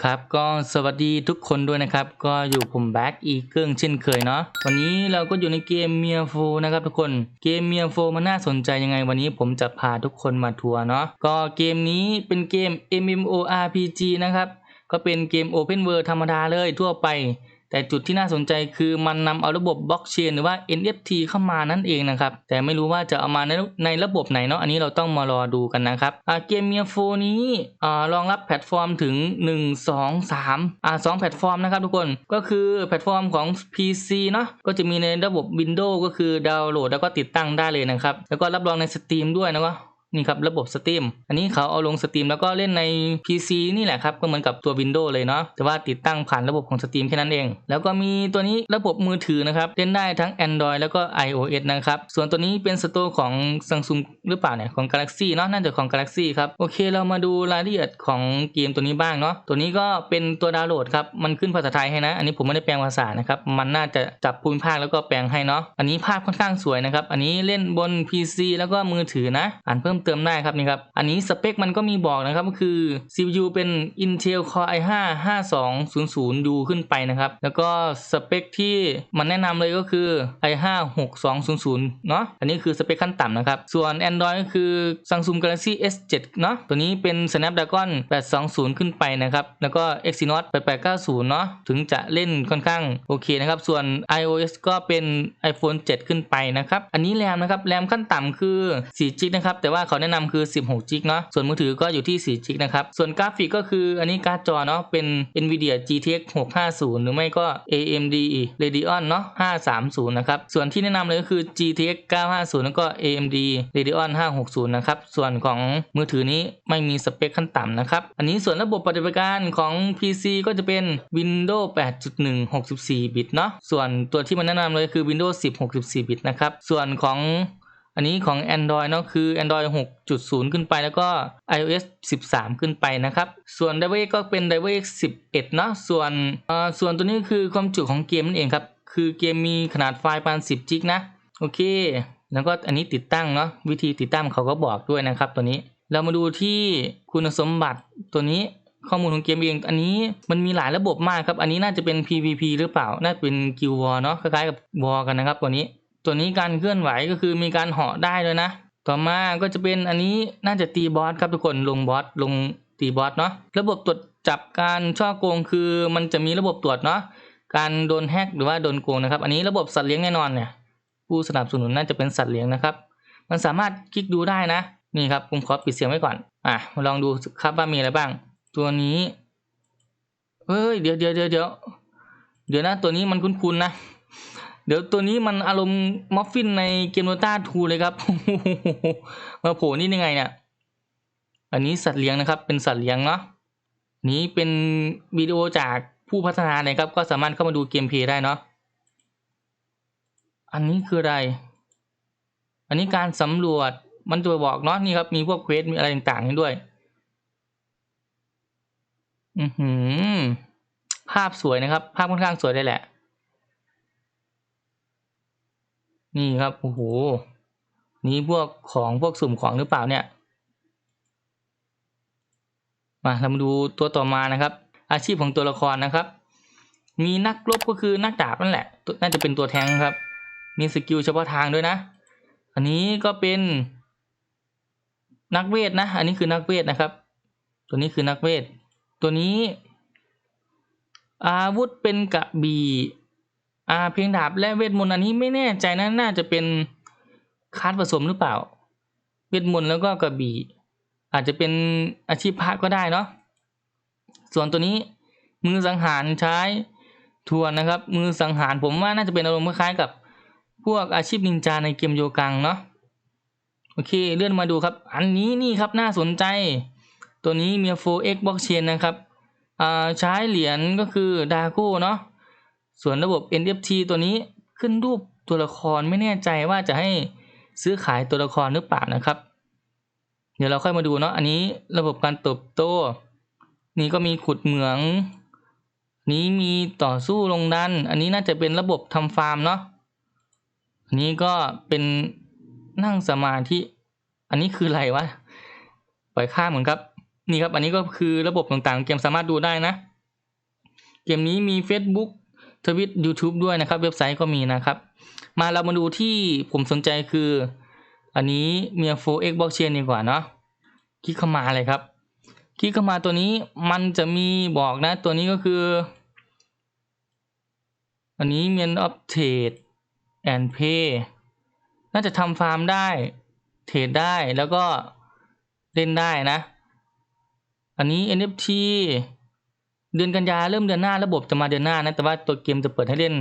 ครับก็สวัสดีทุกคนด้วยนะครับ ก็อยู่ผมแบ็กอีเกิลเช่นเคยเนาะวันนี้เราก็อยู่ในเกมเมียโฟนะครับทุกคนเกมเมียโฟมันน่าสนใจยังไงวันนี้ผมจะพาทุกคนมาทัวร์เนาะก็เกมนี้เป็นเกม MMORPG นะครับ ก็เป็นเกม Open World ธรรมดาเลยทั่วไป แต่จุดที่น่าสนใจคือมันนำเอาระบบบล็อกเชนหรือว่า NFT เข้ามานั่นเองนะครับ แต่ไม่รู้ว่าจะเอามาในในระบบไหนเนาะอันนี้เราต้องมารอดูกันนะครับเกมเมียโฟนี้รองรับแพลตฟอร์มถึง 1 2 3อ่า2แพลตฟอร์มนะครับทุกคนก็คือแพลตฟอร์มของ PC เนาะก็จะมีในระบบ Windows ก็คือดาวน์โหลดแล้วก็ติดตั้งได้เลยนะครับ แล้วก็รับรองใน Steam ด้วยนะก็ นี่ครับระบบสตรีมอันนี้เขาเอาลงสตรีมแล้วก็เล่นใน PC นี่แหละครับก็เหมือนกับตัว Windows เลยเนาะแต่ว่าติดตั้งผ่านระบบของ Steam แค่นั้นเอง แล้วก็มีตัวนี้ระบบมือถือนะครับเล่นได้ทั้ง Android แล้วก็ iOS นะครับส่วนตัวนี้เป็นสตร์ของ Samsung หรือเปล่าเนี่ยของ Galaxy เนาะน่าจะของ Galaxy ครับโอเคเรามาดูรายละเอียดของเกมตัวนี้บ้างเนาะตัวนี้ก็เป็นตัวดาวน์โหลดครับมันขึ้นภาษาไทยให้นะ อันนี้ผมไม่ได้แปลงภาษานะครับมันน่าจะจับภูมิภาคแล้วก็แปลงให้เนาะอันนี้ภาพค่อนข้างสวยนะครับอันนี้เล่นบน PC แล้วก็มือถือนะอ่านเพิ่มเติมได้ครับนี่ครับ อันนี้สเปคมันก็มีบอกนะครับก็คือ CPU เป็น Intel Core i5 5200U ขึ้นไปนะครับ แล้วก็สเปคที่มันแนะนำเลยก็คือ i5 6200เนาะอันนี้คือสเปคขั้นต่ำนะครับ ส่วน Android ก็คือ Samsung Galaxy S7 เนาะตัวนี้เป็น Snapdragon 820 ขึ้นไปนะครับ แล้วก็ Exynos 8890เนาะถึงจะเล่นค่อนข้างโอเคนะครับ ส่วน iOS ก็เป็น iPhone 7 ขึ้นไปนะครับ อันนี้แรมนะครับแรมขั้นต่ำคือ4 g นะครับแต่ว่าเขาแนะนำคือ 16 g เนาะส่วนมือถือก็อยู่ที่4 g นะครับ ส่วนกราฟิกก็คืออันนี้การ์ดจอเนาะเป็น Nvidia GTX 650 หรือไม่ก็ AMD Radeon เนาะ530 นะครับ ส่วนที่แนะนำเลยก็คือ GTX 950 แล้วก็ AMD Radeon 560 นะครับ ส่วนของมือถือนี้ไม่มีสเปคขั้นต่ำนะครับ อันนี้ส่วนระบบปฏิบัติการของ PC ก็จะเป็น Windows 8.1 64 บิตเนาะส่วนตัวที่มันแนะนำเลยคือ Windows 10 64 บิตนะครับ ส่วนของ อันนี้ของ Android เนาะคือ Android 6.0 ขึ้นไปแล้วก็ iOS 13 ขึ้นไปนะครับ ส่วน DirectX ก็เป็น DirectX 11 เนาะส่วนอ่อส่วนตัวนี้คือความจุของเกมนั่นเองครับ คือเกมมีขนาดไฟล์ประมาณ 10 จิกนะ โอเค แล้วก็อันนี้ติดตั้งเนาะวิธีติดตั้งเขาก็บอกด้วยนะครับตัวนี้ เรามาดูที่คุณสมบัติตัวนี้ข้อมูลของเกมเอง อันนี้มันมีหลายระบบมากครับ อันนี้น่าจะเป็น PVP หรือเปล่า น่าจะเป็น Guild War เนาะ คล้ายๆกับ War กันนะครับตัวนี้ ตัวนี้การเคลื่อนไหวก็คือมีการเหาะได้ด้วยนะ ต่อมาก็จะเป็นอันนี้น่าจะตีบอสครับทุกคนลงบอสลงตีบอสเนาะระบบตรวจจับการช่อโกงคือมันจะมีระบบตรวจเนาะการโดนแฮกหรือว่าโดนโกงนะครับ อันนี้ระบบสัตว์เลี้ยงแน่นอนเนี่ย ผู้สนับสนุนน่าจะเป็นสัตว์เลี้ยงนะครับ มันสามารถคลิกดูได้นะนี่ครับผมขอปิดเสียงไว้ก่อน อะมาลองดูครับว่ามีอะไรบ้าง ตัวนี้เฮ้ยเดี๋ยวเดี๋ยวเดี๋ยวเดี๋ยวเดี๋ยวนะตัวนี้มันคุ้นๆนะ เดี๋ยวตัวนี้มันอารมณ์มอฟฟินในเกมโนต้าทูเลยครับมาโผล่นี่ยังไงเนี่ยอันนี้สัตว์เลี้ยงนะครับ เป็นสัตว์เลี้ยงเนาะนี้เป็นวิดีโอจากผู้พัฒนานะครับ ก็สามารถเข้ามาดูเกมเพลย์ได้เนาะอันนี้คืออะไร อันนี้การสำรวจมันจะบอกเนาะนี่ครับมีพวกเควสมีอะไรต่างๆด้วย อือหือ ภาพสวยนะครับ ภาพค่อนข้างสวยเลยแหละ นี่ครับโอ้โหนี่พวกของพวกสุ่มของหรือเปล่าเนี่ย มาเรามาดูตัวต่อมานะครับ อาชีพของตัวละครนะครับ มีนักรบก็คือนักดาบนั่นแหละน่าจะเป็นตัวแทงครับ มีสกิลเฉพาะทางด้วยนะ อันนี้ก็เป็น นักเวทนะ อันนี้คือนักเวทนะครับ ตัวนี้คือนักเวท ตัวนี้ อาวุธเป็นกระบี่ อ่าเพลงดาบและเวทมนต์อันนี้ไม่แน่ใจนะน่าจะเป็นคาร์ดผสมหรือเปล่า เวทมนต์แล้วก็กระบี่ อาจจะเป็นอาชีพพระก็ได้เนาะส่วนตัวนี้มือสังหารใช้ทวนนะครับ มือสังหารผมว่าน่าจะเป็นอารมณ์คล้ายๆกับพวกอาชีพนินจาในเกมโยกังเนาะโอเคเลื่อนมาดูครับ อันนี้นี่ครับน่าสนใจ ตัวนี้มีโฟเอ็กบล็อกเชนนะครับอ่าใช้เหรียญก็คือดาโก้เนาะ ส่วนระบบ NFT ตัวนี้ขึ้นรูปตัวละครไม่แน่ใจว่าจะให้ซื้อขายตัวละครหรือเปล่านะครับ เดี๋ยวเราค่อยมาดูเนาะ อันนี้ระบบการเติบโต นี่ก็มีขุดเหมือง นี้มีต่อสู้ลงดัน อันนี้น่าจะเป็นระบบทำฟาร์มเนาะอันนี้ก็เป็นนั่งสมาธิ อันนี้คืออะไรวะ ปล่อยข้ามเหมือนครับ นี่ครับ อันนี้ก็คือระบบต่างๆ เกมสามารถดูได้นะ เกมนี้มี Facebook ทวิต YouTube ด้วยนะครับ เว็บไซต์ก็มีนะครับ มาเรามาดูที่ผมสนใจคือ อันนี้เมียโฟเอ็กบล็อกเชนดีกว่าเนาะคลิกเข้ามาเลยครับ คลิกเข้ามาตัวนี้มันจะมีบอกนะ ตัวนี้ก็คือ อันนี้เมียนออฟเทรดแอนเพย์น่าจะทำฟาร์มได้เทรดได้แล้วก็เล่นได้นะ อันนี้ NFT เดือนกันยาเริ่มเดือนหน้าระบบจะมาเดือนหน้านะ แต่ว่าตัวเกมจะเปิดให้เล่น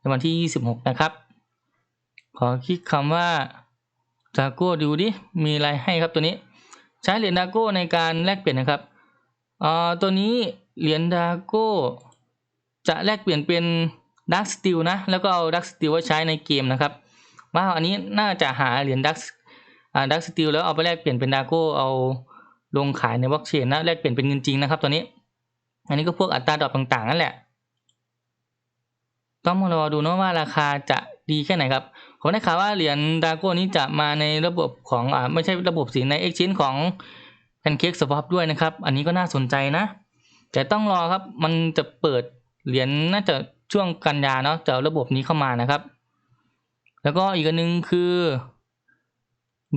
ในวันที่ 26 นะครับ ขอคลิกคำว่าดาโก้ดูดิ มีอะไรให้ครับตัวนี้ ใช้เหรียญดาโก้ในการแลกเปลี่ยนนะครับเอ่อตัวนี้เหรียญดาโก้จะแลกเปลี่ยนเป็นดักสติลนะ แล้วก็เอาดักสติลไว้ใช้ในเกมนะครับว้าวอันนี้น่าจะหาเหรียญดักอ่าดักสติลแล้วเอาไปแลกเปลี่ยนเป็นดาโก้เอาลงขายในบล็อกเชนนะแลกเปลี่ยนเป็นเงินจริงนะครับตัวนี้ อันนี้ก็พวกอัตราดรอปต่างๆนั่นแหละ ต้องมารอดูนะว่าราคาจะดีแค่ไหนครับผมได้ข่าวว่าเหรียญดาโก้นี้จะมาในระบบของอ่าไม่ใช่ระบบสิใน Exchange ของ Pancake Swap ด้วยนะครับ อันนี้ก็น่าสนใจนะ แต่ต้องรอครับมันจะเปิดเหรียญน่าจะช่วงกันยาเนาะจะเอาระบบนี้เข้ามานะครับ แล้วก็อีกอันหนึงคือ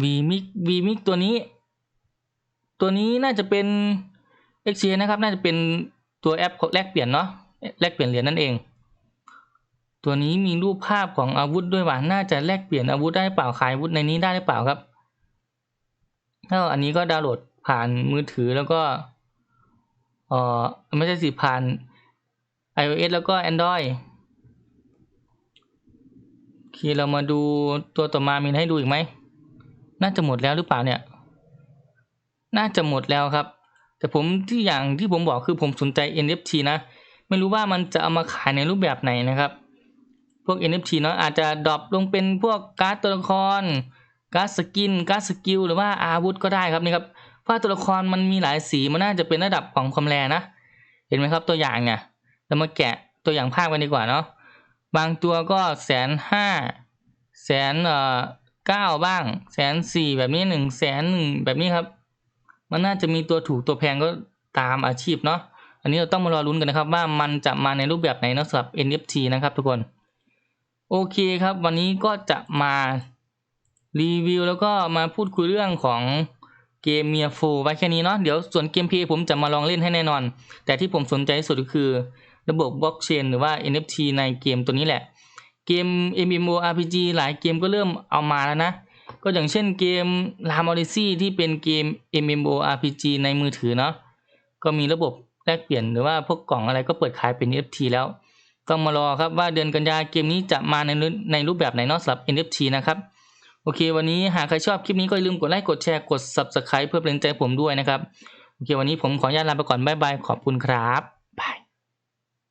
vmix vmix ตัวนี้ ตัวนี้น่าจะเป็น Exchange นะครับ น่าจะเป็น ตัวแอปแลกเปลี่ยนเนาะแลกเปลี่ยนเหรียญนั่นเอง ตัวนี้มีรูปภาพของอาวุธด้วยว่ะน่าจะแลกเปลี่ยนอาวุธได้หรือเปล่าขายอาวุธในนี้ได้หรือเปล่าครับแล้วอันนี้ก็ดาวน์โหลดผ่านมือถือแล้วก็เอ่อไม่ใช่สิผ่าน iOS แล้วก็ Android โอเคเรามาดูตัวต่อมามีให้ดูอีกไหม น่าจะหมดแล้วหรือเปล่าเนี่ย น่าจะหมดแล้วครับ แต่ผมที่อย่างที่ผมบอกคือผมสนใจ NFT นะ ไม่รู้ว่ามันจะเอามาขายในรูปแบบไหนนะครับ พวก NFT เนาะอาจจะดรอปลงเป็นพวกการ์ดตัวละคร การ์ดสกิน การ์ดสกิล หรือว่าอาวุธก็ได้ครับนี่ครับเพราะตัวละครมันมีหลายสีมันน่าจะเป็นระดับของความแรงนะ เห็นไหมครับตัวอย่างเนี่ยเรามาแกะตัวอย่างภาพกันดีกว่าเนาะบางตัวก็แสนห้าแสนเอ่อเก้าบ้างแสนสี่แบบนี้หนึ่งแสนหนึ่งแบบนี้ครับ มันน่าจะมีตัวถูกตัวแพงก็ตามอาชีพเนาะอันนี้เราต้องมารอลุ้นกันนะครับ ว่ามันจะมาในรูปแบบไหนเนาะสำหรับ NFT นะครับทุกคนโอเคครับ วันนี้ก็จะมารีวิวแล้วก็มาพูดคุยเรื่องของเกมเมียโฟไว้แค่นี้เนาะเดี๋ยวส่วนเกมเพลย์ผมจะมาลองเล่นให้แน่นอน แต่ที่ผมสนใจที่สุดก็คือระบบบล็อกเชนหรือว่า NFT ในเกมตัวนี้แหละ เกม MMORPG หลายเกมก็เริ่มเอามาแล้วนะ ก็อย่างเช่นเกม Ram Odyssey ที่เป็นเกม MMORPG ในมือถือเนาะก็มีระบบแลกเปลี่ยนหรือว่าพวกกล่องอะไรก็เปิดขายเป็น NFT แล้ว ต้องมารอครับว่าเดือนกันยาเกมนี้จะมาในในรูปแบบไหนเนอกสำหรับ NFT นะครับ โอเค วันนี้หากใครชอบคลิปนี้ก็อย่าลืมกดไลค์กดแชร์กด Subscribe เพื่อเป็นกำลังใจผมด้วยนะครับโอเควันนี้ผมขออนุญาตลาไปก่อนบ๊ายบายขอบคุณครับ